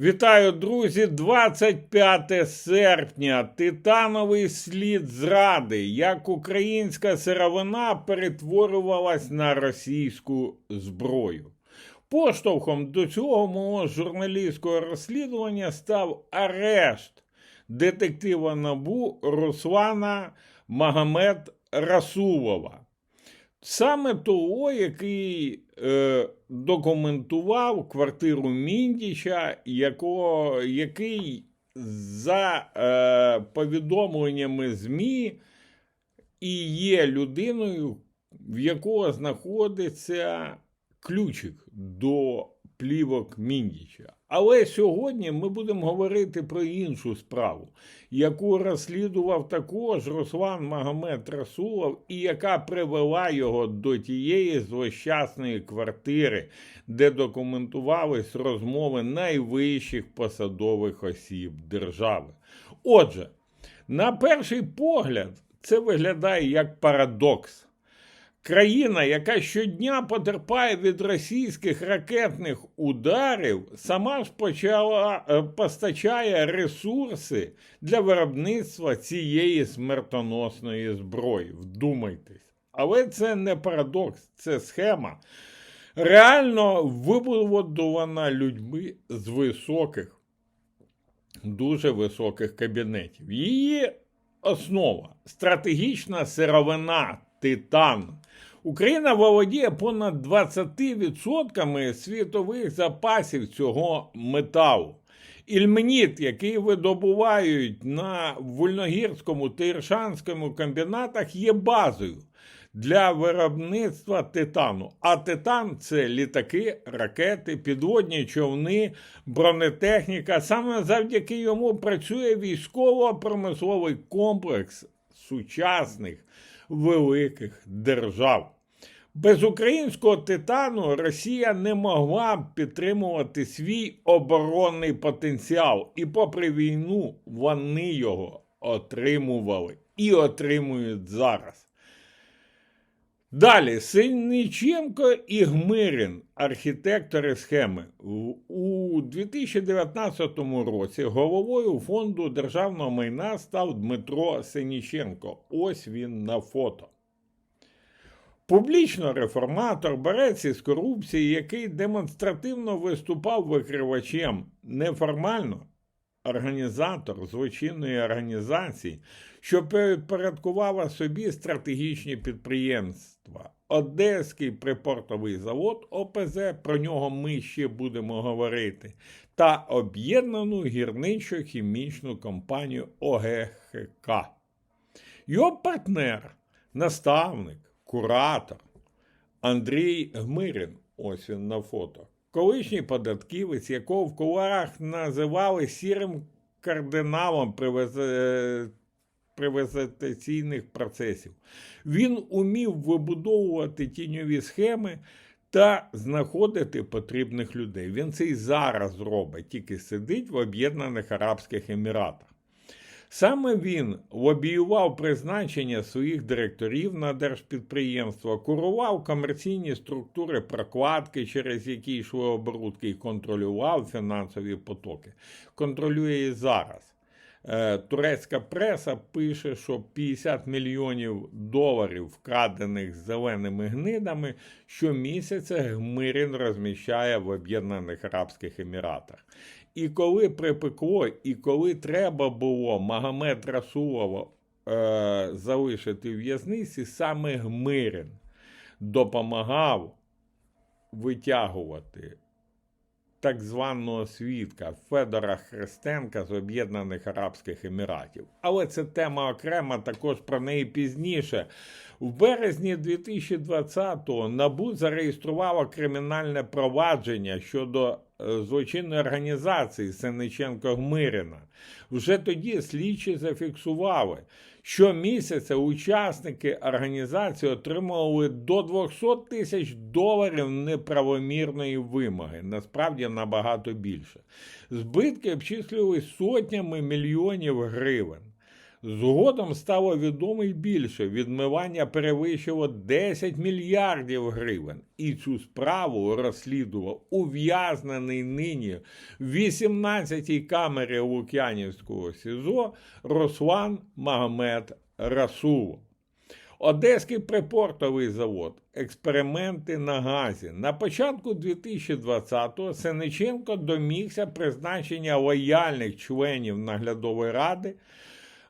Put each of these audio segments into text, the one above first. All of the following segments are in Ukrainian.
Вітаю, друзі! 25 серпня. Титановий слід зради, як українська сировина перетворювалась на російську зброю. Поштовхом до цього мого журналістського розслідування став арешт детектива Набу Руслана Магомед Расулова. Саме того, який е, документував квартиру Міндіча, якого, який за е, повідомленнями ЗМІ і є людиною, в якого знаходиться ключик до плівок Міндіча. Але сьогодні ми будемо говорити про іншу справу, яку розслідував також Руслан Магомед Расулов, і яка привела його до тієї злощасної квартири, де документувались розмови найвищих посадових осіб держави. Отже, на перший погляд, це виглядає як парадокс. Країна, яка щодня потерпає від російських ракетних ударів, сама ж почала е, постачає ресурси для виробництва цієї смертоносної зброї. Вдумайтесь. Але це не парадокс, це схема. Реально вибудована людьми з високих, дуже високих кабінетів. Її основа стратегічна сировина, титан. Україна володіє понад 20% світових запасів цього металу. Ільменіт, який видобувають на Вольногірському та Іршанському комбінатах, є базою для виробництва титану. А титан це літаки, ракети, підводні човни, бронетехніка. Саме завдяки йому працює військово-промисловий комплекс сучасних великих держав. Без українського титану Росія не могла підтримувати свій оборонний потенціал, і, попри війну, вони його отримували і отримують зараз. Далі Синниченко і Гмирін, архітектори схеми. У 2019 році головою фонду державного майна став Дмитро Синіченко. Ось він на фото. Публічно реформатор, борець із корупції, який демонстративно виступав викривачем неформально організатор злочинної організації, що підпорядкувала собі стратегічні підприємства. Одеський припортовий завод ОПЗ, про нього ми ще будемо говорити, та об'єднану гірничо-хімічну компанію ОГХК. Його партнер, наставник, куратор Андрій Гмирін, ось він на фото колишній податківець, якого в куларах називали сірим кардиналом приватизаційних процесів. Він умів вибудовувати тіньові схеми та знаходити потрібних людей. Він це і зараз робить, тільки сидить в Об'єднаних Арабських Еміратах. Саме він лобіював призначення своїх директорів на держпідприємства, курував комерційні структури прокладки, через які йшли оборудки, і контролював фінансові потоки. Контролює і зараз. Е, турецька преса пише, що 50 мільйонів доларів, вкрадених зеленими гнидами, щомісяця Гмирін розміщає в Об'єднаних Арабських Еміратах. І коли припекло, і коли треба було Магомед Расулова е, залишити в в'язниці, саме Гмирин допомагав витягувати так званого свідка Федора Христенка з Об'єднаних Арабських Еміратів. Але це тема окрема, також про неї пізніше. В березні 2020-го НАБУ зареєструвало кримінальне провадження щодо злочинної організації Сениченко Гмирина. Вже тоді слідчі зафіксували, Щомісяця учасники організації отримували до 200 тисяч доларів неправомірної вимоги, насправді набагато більше. Збитки обчислювали сотнями мільйонів гривень. Згодом стало відомо й більше. Відмивання перевищило 10 мільярдів гривень. І цю справу розслідував ув'язнений нині в 18-й камері Лук'янівського СІЗО Руслан Магомед Расулов. Одеський припортовий завод, експерименти на газі. На початку 2020-го Сениченко домігся призначення лояльних членів наглядової ради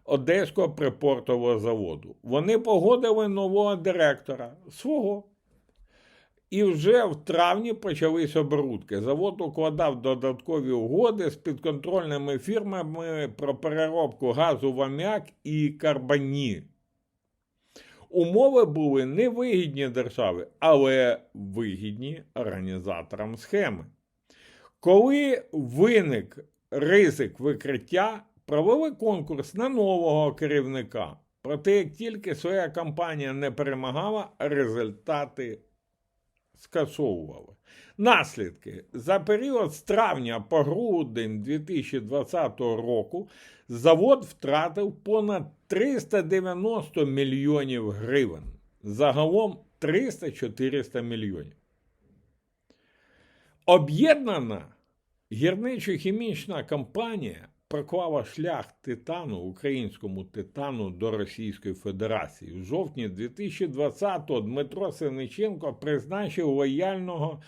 Одеського припортового заводу. Вони погодили нового директора свого. І вже в травні почались оборудки. Завод укладав додаткові угоди з підконтрольними фірмами про переробку газу в аміак і карбані. Умови були невигідні державі, але вигідні організаторам схеми. Коли виник ризик викриття, провели конкурс на нового керівника. Проте, як тільки своя компанія не перемагала, результати скасовували. Наслідки за період з травня по грудень 2020 року завод втратив понад 390 мільйонів гривень. Загалом 300-400 мільйонів. Об'єднана гірничо-хімічна компанія проклала шлях титану, українському титану до Російської Федерації. В жовтні 2020-го Дмитро Синиченко призначив лояльного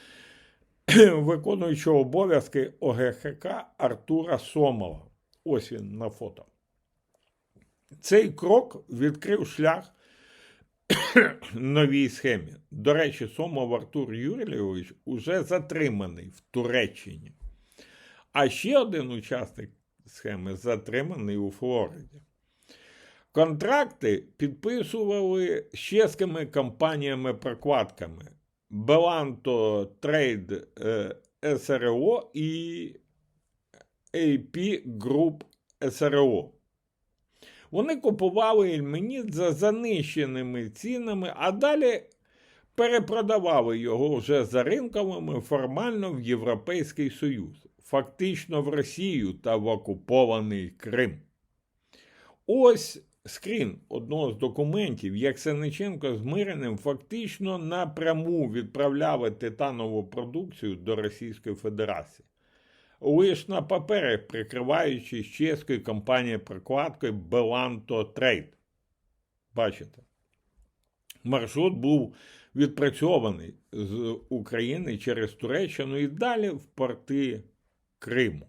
виконуючого обов'язки ОГХК Артура Сомова. Ось він на фото. Цей крок відкрив шлях новій схемі. До речі, Сомов Артур Юрійович уже затриманий в Туреччині. А ще один учасник схеми затриманий у Флориді. Контракти підписували з чеськими компаніями-прокладками Беланто Трейд СРО і AP Group СРО. Вони купували ільменіт за занищеними цінами, а далі перепродавали його вже за ринковими формально в Європейський Союз, фактично в Росію та в окупований Крим. Ось скрін одного з документів, як Сениченко з Мириним фактично напряму відправляли титанову продукцію до Російської Федерації. Лиш на папері, прикриваючись чеською компанією прокладкою Беланто Трейд. Бачите? Маршрут був відпрацьований з України через Туреччину і далі в порти Криму.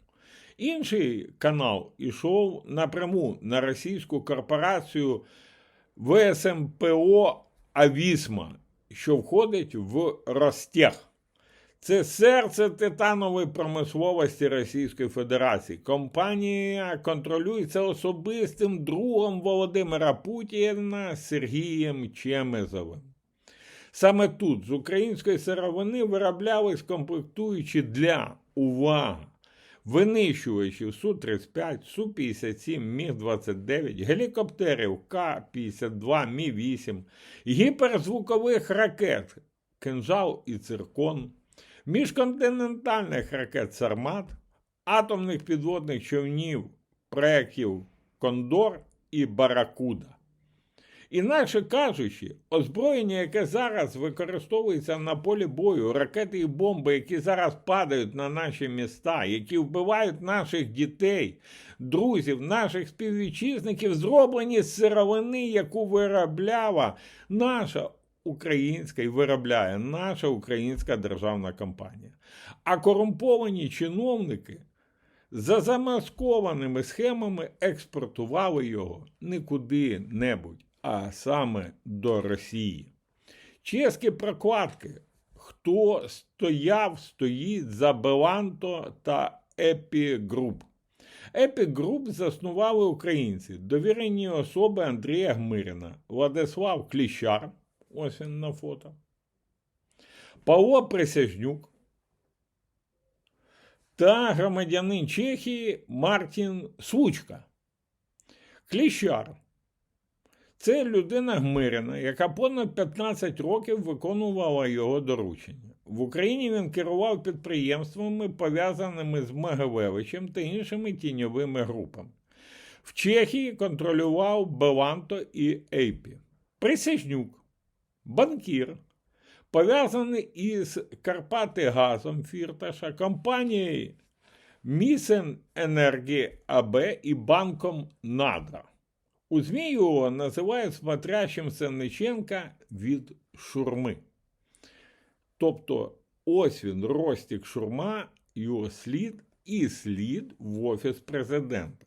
Інший канал ішов напряму на російську корпорацію ВСМПО Авісма, що входить в Ростех. Це серце титанової промисловості Російської Федерації. Компанія контролюється особистим другом Володимира Путіна Сергієм Чемезовим. Саме тут з української сировини вироблялись комплектуючі для увага винищувачів Су-35, Су-57, Міг-29, гелікоптерів К-52, Мі-8, гіперзвукових ракет «Кинжал» і «Циркон», міжконтинентальних ракет «Сармат», атомних підводних човнів проєктів Кондор і Баракуда. Інакше кажучи, озброєння, яке зараз використовується на полі бою, ракети і бомби, які зараз падають на наші міста, які вбивають наших дітей, друзів, наших співвітчизників, зроблені з сировини, яку виробляла наша українська і виробляє наша українська державна компанія. А корумповані чиновники. За замаскованими схемами експортували його не куди-небудь, а саме до Росії. Чеські прокладки, хто стояв, стоїть за Беланто та Епігруп. Епігруп заснували українці, довірені особи Андрія Гмирина, Владислав Кліщар, ось він на фото, Павло Присяжнюк та громадянин Чехії Мартін Случка. Кліщар це людина Гмирина, яка понад 15 років виконувала його доручення. В Україні він керував підприємствами, пов'язаними з Магавевичем та іншими тіньовими групами. В Чехії контролював Беланто і Ейпі. Присяжнюк, банкір, пов'язаний із Карпати Газом Фірташа, компанією Місен Енергі АБ і банком Надра. У ЗМІ його називають смотрящим Сенниченка від шурми. Тобто, ось він, Ростік Шурма, його слід і слід в Офіс президента.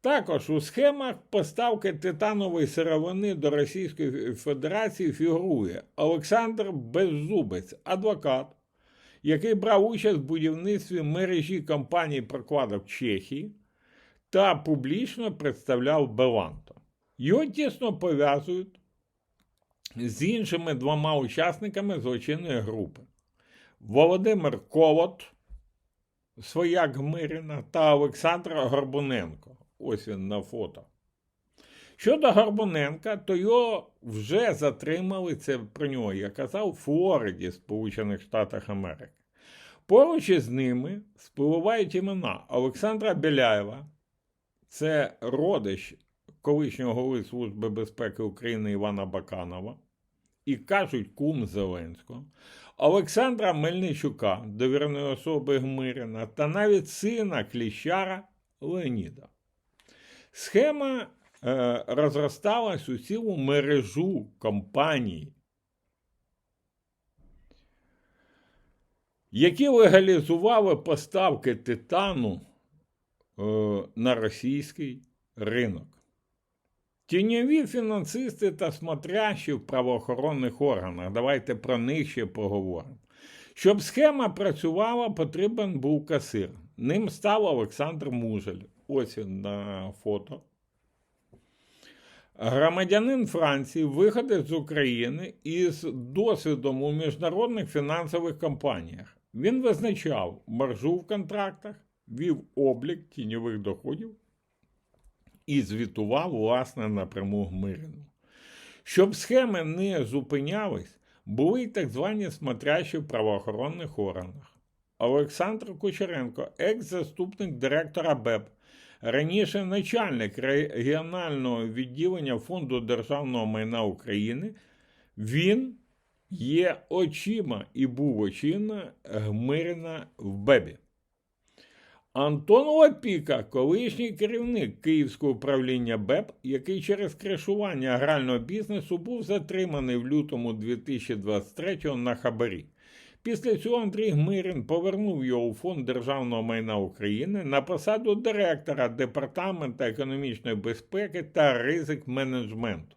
Також у схемах поставки титанової сировини до Російської Федерації фігурує Олександр Беззубець, адвокат, який брав участь в будівництві мережі компаній прокладок Чехії та публічно представляв Беланто. Його тісно пов'язують з іншими двома учасниками злочинної групи: Володимир Колот, свояк Гмирина та Олександр Горбуненко. Ось він на фото. Щодо Горбуненка, то його вже затримали, це про нього я казав, у Флориді, Сполучених Штатах Америки. Поруч із ними спливають імена Олександра Біляєва, це родич колишнього голови Служби безпеки України Івана Баканова, і кажуть кум Зеленського, Олександра Мельничука, довіреної особи Гмирина, та навіть сина Кліщара Леоніда. Схема е, розросталась у цілу мережу компаній, які легалізували поставки титану на російський ринок. Тіньові фінансисти та смотрящі в правоохоронних органах. Давайте про них ще поговоримо. Щоб схема працювала, потрібен був касир. Ним став Олександр Мужель. Ось він на фото. Громадянин Франції виходить з України із досвідом у міжнародних фінансових компаніях. Він визначав маржу в контрактах, вів облік тіньових доходів і звітував власне напряму Гмирину. Щоб схеми не зупинялись, були й так звані смотрящі в правоохоронних органах. Олександр Кучеренко, екс-заступник директора БЕП, раніше начальник регіонального відділення Фонду державного майна України, він є очима і був очима Гмирина в Бебі. Антон Лапіка, колишній керівник Київського управління БЕП, який через кришування агрального бізнесу був затриманий в лютому 2023-го на хабарі. Після цього Андрій Гмирин повернув його у Фонд державного майна України на посаду директора Департаменту економічної безпеки та ризик менеджменту.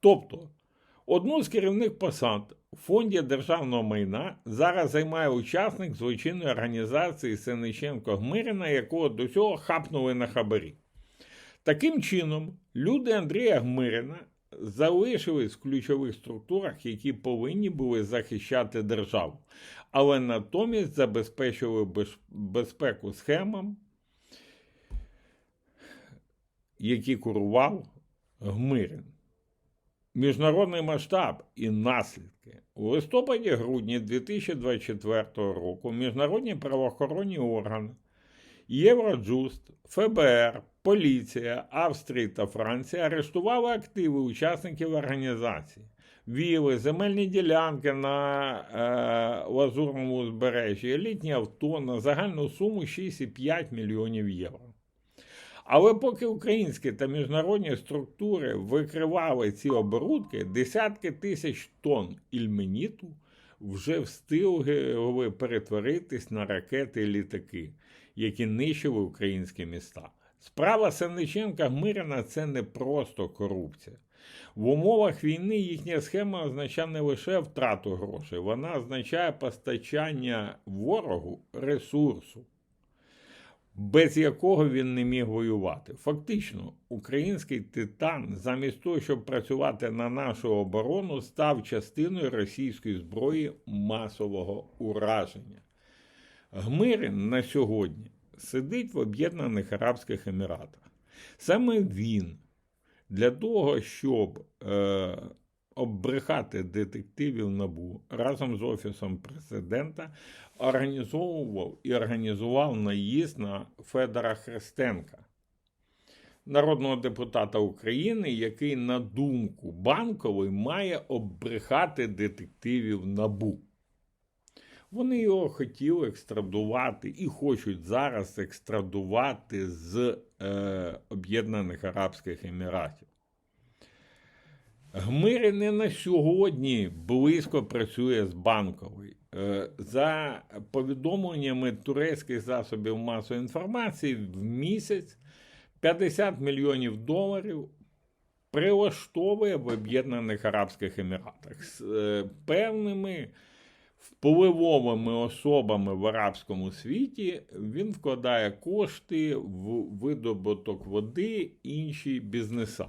Тобто, одну з керівних посад у фонді державного майна зараз займає учасник злочинної організації Сениченко Гмирина, якого до цього хапнули на хабарі. Таким чином, люди Андрія Гмирина залишились в ключових структурах, які повинні були захищати державу, але натомість забезпечили безпеку схемам, які курував Гмирин. Міжнародний масштаб і наслідки у листопаді-грудні 2024 року міжнародні правоохоронні органи Євроджуст, ФБР, Поліція Австрії та Франції арештували активи учасників організації, віли, земельні ділянки на е, Лазурному узбережжі, елітні авто на загальну суму 6,5 мільйонів євро. Але поки українські та міжнародні структури викривали ці оборудки, десятки тисяч тонн ільменіту вже встигли перетворитись на ракети і літаки, які нищили українські міста. Справа Сенниченка Гмирина це не просто корупція. В умовах війни їхня схема означає не лише втрату грошей, вона означає постачання ворогу ресурсу без якого він не міг воювати. Фактично, український титан, замість того, щоб працювати на нашу оборону, став частиною російської зброї масового ураження. Гмирин на сьогодні сидить в Об'єднаних Арабських Еміратах. Саме він для того, щоб е, оббрехати детективів набу разом з Офісом президента організовував і організував наїзд на Федора Христенка. народного депутата України, який, на думку банкової, має оббрехати детективів НАБУ. Вони його хотіли екстрадувати і хочуть зараз екстрадувати з е, Об'єднаних Арабських Еміратів. Гмирі не на сьогодні близько працює з банковою. Е, За повідомленнями турецьких засобів масової інформації, в місяць 50 мільйонів доларів прилаштовує в Об'єднаних Арабських Еміратах з е, певними впливовими особами в арабському світі. Він вкладає кошти в видобуток води інші бізнеса.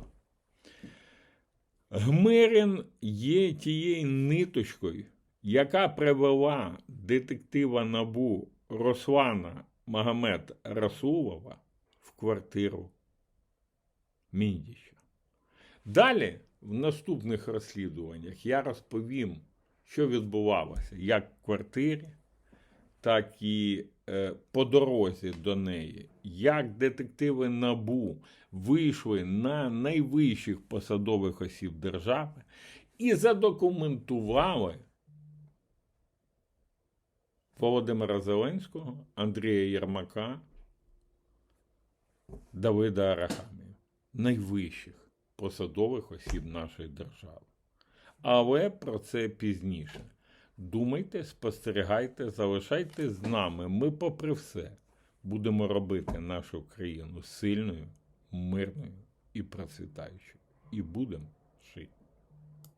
Гмирин є тією ниточкою, яка привела детектива Набу Руслана Магомед Расулова в квартиру Міндіча. Далі, в наступних розслідуваннях, я розповім, що відбувалося як в квартирі, так і е, по дорозі до неї, як детективи НАБУ вийшли на найвищих посадових осіб держави і задокументували Володимира Зеленського, Андрія Єрмака, Давида Арахамія, найвищих посадових осіб нашої держави. Але про це пізніше. Думайте, спостерігайте, залишайтесь з нами. Ми, попри все, будемо робити нашу країну сильною, мирною і процвітаючою. І будемо